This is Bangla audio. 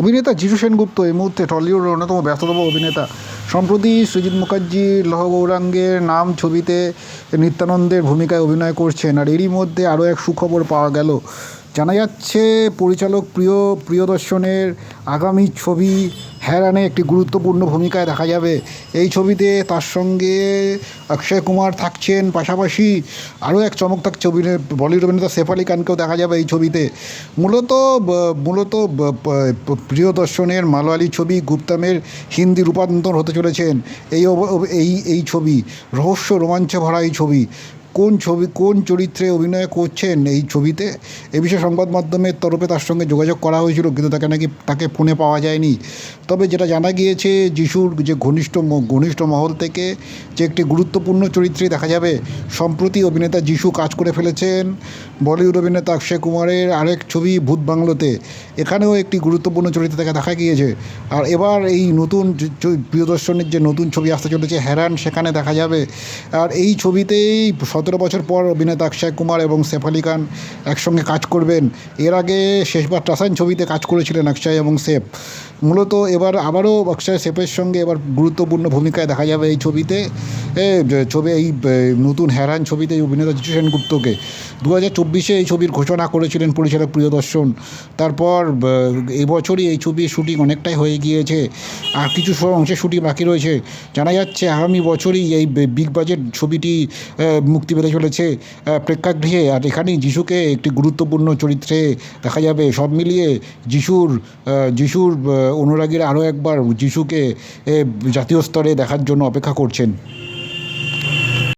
অভিনেতা যিশু সেনগুপ্ত এই মুহূর্তে টলিউডের অন্যতম ব্যস্ততম অভিনেতা। সম্প্রতি সৃজিত মুখার্জি, লহ গৌরাঙ্গের নাম ছবিতে নিত্যানন্দের ভূমিকায় অভিনয় করছেন আর এরই মধ্যে আরও এক সুখবর পাওয়া গেল। জানা যাচ্ছে, পরিচালক প্রিয়, প্রিয়দর্শনের আগামী ছবি হ্যারানে একটি গুরুত্বপূর্ণ ভূমিকায় দেখা যাবে। এই ছবিতে তার সঙ্গে অক্ষয় কুমার থাকছেন পাশাপাশি আরও এক চমক অভিনয় বলিউড অভিনেতা সেফ আলী খানকেও দেখা যাবে এই ছবিতে। মূলত মূলত প্রিয়দর্শনের মালয়ালি ছবি গুপ্তামের হিন্দি রূপান্তর হতে চলেছেন। এই এই এই ছবি, রহস্য রোমাঞ্চে ভরা এই ছবি। কোন ছবি, কোন চরিত্রে অভিনয় করছেন এই ছবিতে? এ বিষয়ে সংবাদ মাধ্যমের তরফে তার সঙ্গে যোগাযোগ করা হয়েছিল, কিন্তু তাকে নাকি, তাকে ফোনে পাওয়া যায়নি। তবে যেটা জানা গিয়েছে, যিশুর যে ঘনিষ্ঠ ঘনিষ্ঠ মহল থেকে যে একটি গুরুত্বপূর্ণ চরিত্রে দেখা যাবে, সম্প্রতি অভিনেতা যিশু কাজ করে ফেলেছেন। বলিউড অভিনেতা অক্ষয় কুমারের আরেক ছবি ভূত বাংলোতে। এখানেও একটি গুরুত্বপূর্ণ চরিত্রে তাকে দেখা গিয়েছে। আর এবার এই নতুন প্রিয়দর্শনের যে নতুন ছবি আসতে চলেছে হ্যারান সেখানে দেখা যাবে। আর এই ছবিতেই সতেরো বছর পর অভিনেতা অক্ষয় কুমার এবং সেফ আলী খান একসঙ্গে কাজ করবেন। এর আগে শেষবার টাসান ছবিতে কাজ করেছিলেন অক্ষয় এবং সেফ। মূলত এবার আবারও অক্ষয় সেফের সঙ্গে এবার গুরুত্বপূর্ণ ভূমিকায় দেখা যাবে এই ছবিতে। ছবি এই নতুন হ্যারান ছবিতে অভিনেতা যিশু সেনগুপ্তকে। দু হাজার চব্বিশে এই ছবির ঘোষণা করেছিলেন পরিচালক প্রিয়দর্শন তারপর এই বছরই এই ছবির শুটিং অনেকটাই হয়ে গিয়েছে। আর কিছু অংশে শুটিং বাকি রয়েছে। জানা যাচ্ছে আগামী বছরই এই বিগ বাজেট ছবিটি মুক্তি পেতে চলেছে প্রেক্ষাগৃহে। আর এখানেই যিশুকে একটি গুরুত্বপূর্ণ চরিত্রে দেখা যাবে। সব মিলিয়ে যিশুর যিশুর অনুরাগীরা আরও একবার যিশুকে জাতীয় স্তরে দেখার জন্য অপেক্ষা করছেন।